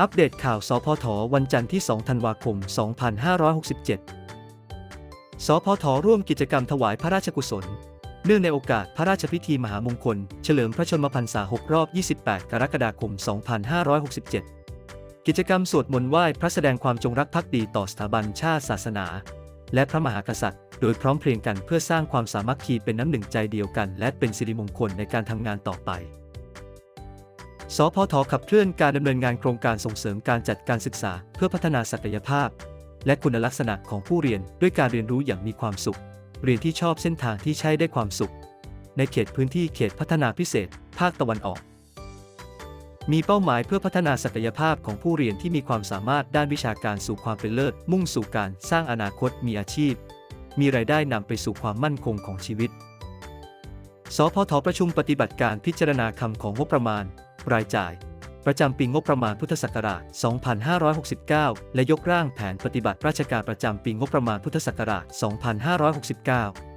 อัปเดตข่าวสพทวันจันทร์ที่ 2 ธันวาคม 2567 สพทร่วมกิจกรรมถวายพระราชกุศล เนื่องในโอกาสพระราชพิธีมหามงคล เฉลิมพระชนมพรรษา 6 รอบ 28 กรกฎาคม 2567 กิจกรรมสวดมนต์ไหว้พระแสดงความจงรักภักดีต่อสถาบันชาติศาสนา และพระมหากษัตริย์ โดยพร้อมเพรียงกันเพื่อสร้างความสามัคคีเป็นน้ำหนึ่งใจเดียวกัน และเป็นสิริมงคลในการทำงานต่อไป สพทขับเคลื่อนการดำเนินงานโครงการส่งเสริมการจัดการศึกษา เพื่อพัฒนาศักยภาพ และคุณลักษณะของผู้เรียนด้วยการเรียนรู้อย่างมีความสุข เรียนที่ชอบเส้นทางที่ใช้ได้ความสุข ในเขตพื้นที่เขตพัฒนาพิเศษ ภาคตะวันออก มีเป้าหมายเพื่อพัฒนาศักยภาพของผู้เรียนที่มีความสามารถด้านวิชาการสู่ความเป็นเลิศ มุ่งสู่การสร้างอนาคตมีอาชีพ มีรายได้นำไปสู่ความมั่นคงของชีวิตสพทประชุมปฏิบัติการพิจารณาคำของงบประมาณ รายจ่าย ประจำปีงบประมาณพุทธศักราช 2569 และยกร่างแผนปฏิบัติราชการประจำปีงบประมาณพุทธศักราช 2569